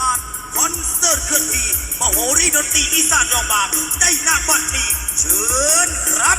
งานคอนเสิร์ตเคลื่อนที่มโหรีดนตรีอีสานรองบางได้หน้าบัตดนี้เชิญครับ